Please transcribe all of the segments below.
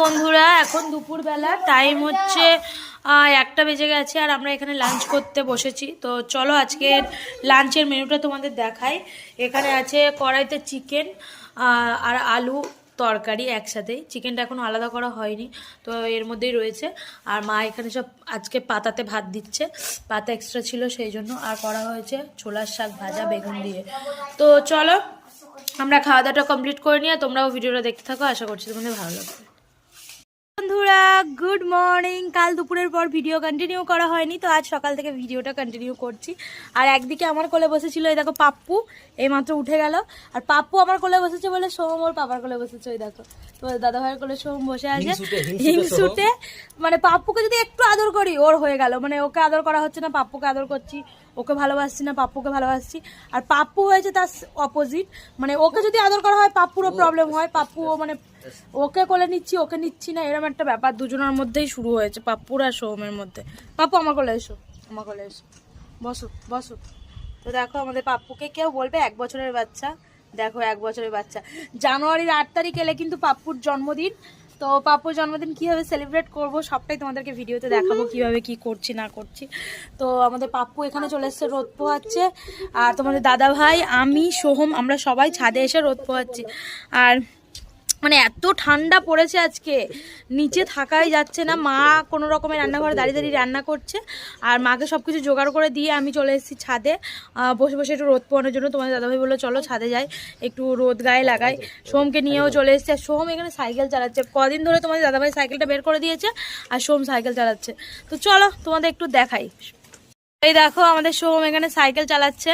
বন্ধুরা, এখন দুপুরবেলা। টাইম হচ্ছে একটা বেজে গেছে আর আমরা এখানে লাঞ্চ করতে বসেছি। তো চলো আজকের লাঞ্চের মেনুটা তোমাদের দেখাই। এখানে আছে কড়াইতে চিকেন আর আলু তরকারি একসাথেই। চিকেনটা এখনও আলাদা করা হয়নি, তো এর মধ্যেই রয়েছে। আর মা এখানে সব আজকে পাতাতে ভাত দিচ্ছে। পাতা এক্সট্রা ছিল সেই জন্য। আর করা হয়েছে ছোলার শাক ভাজা বেগুন দিয়ে। তো চলো, আমরা খাওয়া দাওয়াটা কমপ্লিট করে নিয়ে তোমরাও ভিডিওটা দেখতে থাকো। আশা করছি তোমাদের ভালো লাগবে। Good morning. কাল দুপুরের পর ভিডিও কন্টিনিউ করা হয়নি তো আজ সকাল থেকে ভিডিওটা কন্টিনিউ করছি। আর একদিকে আমার কোলে বসেছিল এই দেখো পাপ্পু এইমাত্র উঠে গেল। আর পাপ্পু আমার কোলে বসেছে বলে সোম ওর পাপার কোলে বসেছে ওই দেখো। তো দাদা ভাইয়ের কোলে সোম বসে আছে। হিংসুটে মানে পাপ্পুকে যদি একটু আদর করি ওর হয়ে গেল। মানে ওকে আদর করা হচ্ছে না পাপ্পুকে আদর করছি। ওকে ভালোবাসছি না পাপ্পুকে ভালোবাসছি। আর পাপ্পু হয়েছে তার অপোজিট মানে ওকে যদি আদর করা হয় পাপ্পুরও প্রবলেম হয়। পাপ্পু ও মানে ওকে কোলে নিচ্ছি ওকে নিচ্ছি না এরকম একটা ব্যাপার দুজনের মধ্যেই শুরু হয়েছে পাপ্পুর আর সোহমের মধ্যে। পাপ্পু আমার কোলে এসো আমার কোলে এসো। বসো বসো। তো দেখো আমাদের পাপ্পুকে কেউ বলবে এক বছরের বাচ্চা। দেখো এক বছরের বাচ্চা। জানুয়ারির আট তারিখ এলে কিন্তু পাপ্পুর জন্মদিন। তো পাপুর জন্মদিন কীভাবে সেলিব্রেট করব সবটাই তোমাদেরকে ভিডিওতে দেখাবো কীভাবে কি করছি না করছি। তো আমাদের পাপ্পু এখানে চলে এসছে রোদ পোহাচ্ছে আর তোমাদের দাদা ভাই আমি সোহম আমরা সবাই ছাদে এসে রোদ পোহাচ্ছি। আর মানে এত ঠান্ডা পড়েছে আজকে। নিচে থাকাই যাচ্ছে না। মা কোনো রকমের রান্নাঘরে দাঁড়িয়ে দাঁড়িয়ে রান্না করছে। আর মাকে সব কিছু জোগাড় করে দিয়ে আমি চলে এসেছি ছাদে। বসে বসে একটু রোদ পোয়ানোর জন্য। তোমাদের দাদাভাই বলল, চলো ছাদে যাই। একটু রোদ গায়ে লাগাই। সোমকে নিয়েও চলে এসেছে। আর সোম এখানে সাইকেল চালাচ্ছে। কদিন ধরে তোমাদের দাদাভাই সাইকেলটা বের করে দিয়েছে। আর সোম সাইকেল চালাচ্ছে। তো চলো তোমাদের একটু দেখাই। এই দেখো আমাদের সোহম এখানে সাইকেল চালাচ্ছে।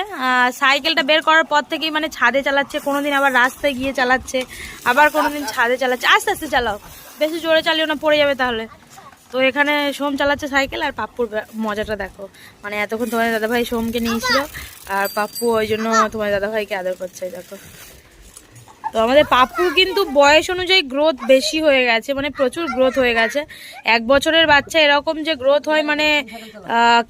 সাইকেলটা বের করার পর থেকেই মানে ছাদে চালাচ্ছে, কোনোদিন আবার রাস্তায় গিয়ে চালাচ্ছে, আবার কোনোদিন ছাদে চালাচ্ছে। আস্তে আস্তে চালাও। বেশি জোরে চালিও না, পড়ে যাবে তাহলে। তো এখানে সোম চালাচ্ছে সাইকেল আর পাপ্পুর মজাটা দেখো। মানে এতক্ষণ তোমার দাদাভাই সোমকে নিয়েছিল, আর পাপ্পু ওই জন্য তোমার দাদাভাইকে আদর করছে, দেখো। তো আমাদের পাপ্পুর কিন্তু বয়স অনুযায়ী গ্রোথ বেশি হয়ে গেছে মানে প্রচুর গ্রোথ হয়ে গেছে। এক বছরের বাচ্চা এরকম যে গ্রোথ হয় মানে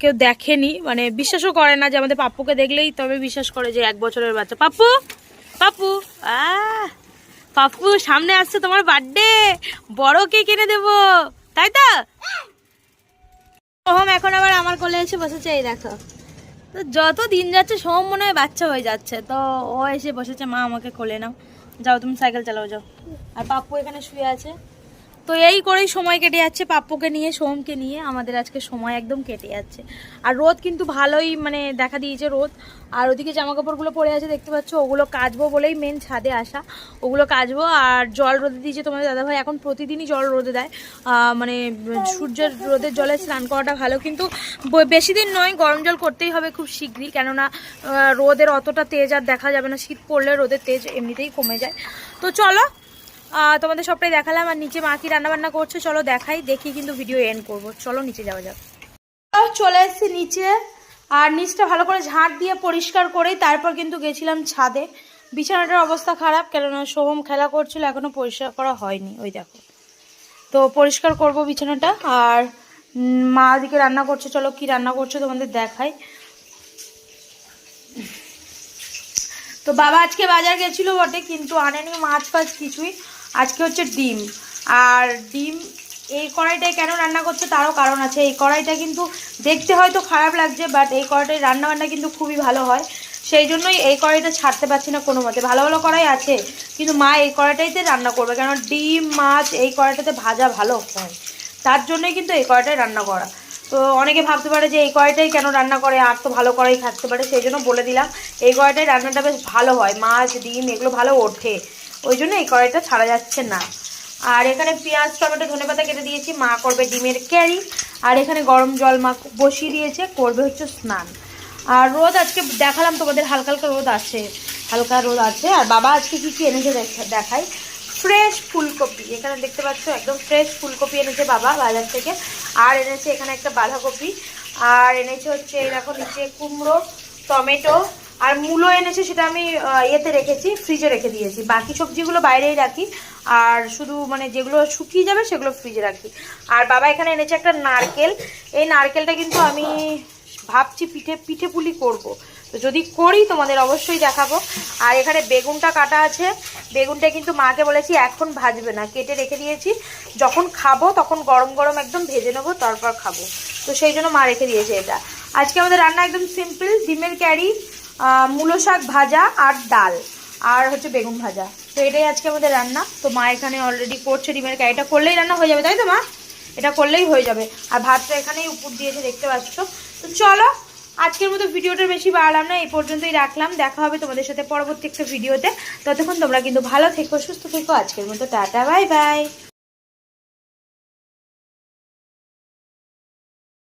কেউ দেখেনি। মানে বিশ্বাসও করে না যে আমাদের পাপ্পুকে দেখলেই তবে বিশ্বাস করে যে এক বছরের বাচ্চা। পাপ্পু পাপ্পু আহ পাপ্পু সামনে আসছে তোমার বার্থডে বড় কে কিনে দেবো। তাই তো? সোহম এখন আবার আমার কোলে এসে বসেছে, এই দেখো। তো যত দিন যাচ্ছে, সোহম মনে হয় বাচ্চা হয়ে যাচ্ছে। তো ও এসে বসেছে, মা আমাকে কোলে নাও। যাও তুমি সাইকেল চালাও যাও। আর পাপ্পু এখানে শুয়ে আছে। তো এই করেই সময় কেটে যাচ্ছে পাপ্পুকে নিয়ে, সোমকে নিয়ে। আমাদের আজকে সময় একদম কেটে যাচ্ছে। আর রোদ কিন্তু ভালোই মানে দেখা দিয়েছে রোদ। আর ওদিকে জামা কাপড়গুলো পরে আছে, দেখতে পাচ্ছ? ওগুলো কাচবো বলেই মেন ছাদে আসা। ওগুলো কাচবো। আর জল রোদে দিয়েছে তোমাদের দাদাভাই। এখন প্রতিদিনই জল রোদে দেয়। মানে সূর্যের রোদের জলে স্নান করাটা ভালো। কিন্তু বেশি দিন নয়, গরম জল করতেই হবে খুব শীঘ্রই। কেননা রোদের অতটা তেজ আর দেখা যাবে না। শীত পড়লে রোদের তেজ এমনিতেই কমে যায়। তো চলো তোমাদের সবটাই দেখালাম আর নিচে মা কি রান্না বান্না করছে, চলো দেখাই, দেখি কিন্তু ভিডিও এন্ড করব। চলো নিচে যাওয়া যাক। চলে এসেছি নিচে। আর নিচটা ভালো করে ঝাঁট দিয়ে পরিষ্কার করেই তারপর কিন্তু গেছিলাম ছাদে। বিছানাটার অবস্থা খারাপ, কেননা সোহম খেলা করছিল, এখনও পরিষ্কার করা হয়নি, ওই দেখো। তো পরিষ্কার করব বিছানাটা, আর মা দিকে রান্না করছে, চলো কি রান্না করছে তোমাদের দেখাই। তো বাবা আজকে বাজার গেছিল বটে, কিন্তু আনেনি মাছ ফাছ কিছুই। আজকে হচ্ছে ডিম। আর ডিম, এই কড়াইটায় কেন রান্না করছে তারও কারণ আছে। এই কড়াইটা কিন্তু দেখতে হয়তো খারাপ লাগছে বাট এই কড়াইটায় রান্না বান্না কিন্তু খুবই ভালো হয়। সেই জন্যই এই কড়াইটা ছাড়তে পারছি না কোনো মতে। ভালো ভালো কড়াই আছে, কিন্তু মা এই কড়াইটাইতে রান্না করবে। কারণ ডিম, মাছ এই কড়াইটাতে ভাজা ভালো হয়। তার জন্যই কিন্তু এই কড়াইটায় রান্না করা। তো অনেকে ভাবতে পারে যে এই কড়াইটাই কেন রান্না করে, আর তো ভালো কড়াই থাকতে পারে। সেই জন্য বলে দিলাম, এই কড়াইটায় রান্নাটা বেশ ভালো হয়। মাছ, ডিম, এগুলো ভালো ওঠে। ওই জন্য এই কড়াইটা ছাড়া যাচ্ছে না। আর এখানে পেঁয়াজ, টমেটো, ধনে পাতা কেটে দিয়েছি, মা করবে ডিমের ক্যারি। আর এখানে গরম জল মা বসিয়ে দিয়েছে, করবে হচ্ছে স্নান। আর রোদ আজকে দেখালাম তোমাদের, হালকা হালকা রোদ আছে, হালকা রোদ আছে। আর বাবা আজকে কী কী এনেছে দেখা- দেখাই। ফ্রেশ ফুলকপি, এখানে দেখতে পাচ্ছ একদম ফ্রেশ ফুলকপি এনেছে বাবা বাজার থেকে। আর এনেছে এখানে একটা বাঁধাকপি। আর এনেছে হচ্ছে দেখো নিচে কুমড়ো, টমেটো আর মূলো এনেছে সেটা আমি ইয়েতে রেখেছি ফ্রিজে রেখে দিয়েছি। বাকি সবজিগুলো বাইরেই রাখি। আর শুধু মানে যেগুলো শুকিয়ে যাবে সেগুলো ফ্রিজে রাখি। আর বাবা এখানে এনেছে একটা নারকেল। এই নারকেলটা কিন্তু আমি ভাবছি পিঠে পিঠে পুলি করব। তো যদি করি তোমাদের অবশ্যই দেখাবো। আর এখানে বেগুনটা কাটা আছে। বেগুনটা কিন্তু মাকে বলেছি এখন ভাজবে না। কেটে রেখে দিয়েছি। যখন খাব তখন গরম গরম একদম ভেজে নেব, তারপর খাব। তো সেই জন্য মা রেখে দিয়েছে এটা। আজকে আমাদের রান্না একদম সিম্পল ডিমের ক্যারি মূলো শাক ভাজা আর ডাল, আর হচ্ছে বেগুন ভাজা। তো এটাই আজকে আমাদের রান্না। তো মা এখানে অলরেডি করছে ডিমের ক্যারিটা করলেই রান্না হয়ে যাবে, তাই তো মা? এটা করলেই হয়ে যাবে। আর ভাতটা এখানেই উপর দিয়েছে, দেখতে পাচ্ছ। তো চলো, আজকের মতো ভিডিওটা বেশি বাড়ালাম না, এই পর্যন্তই রাখলাম। দেখা হবে তোমাদের সাথে পরবর্তী একটা ভিডিওতে। ততক্ষণ তোমরা কিন্তু ভালো থেকো, সুস্থ থেকো। আজকের মতো টাটা, বাই বাই।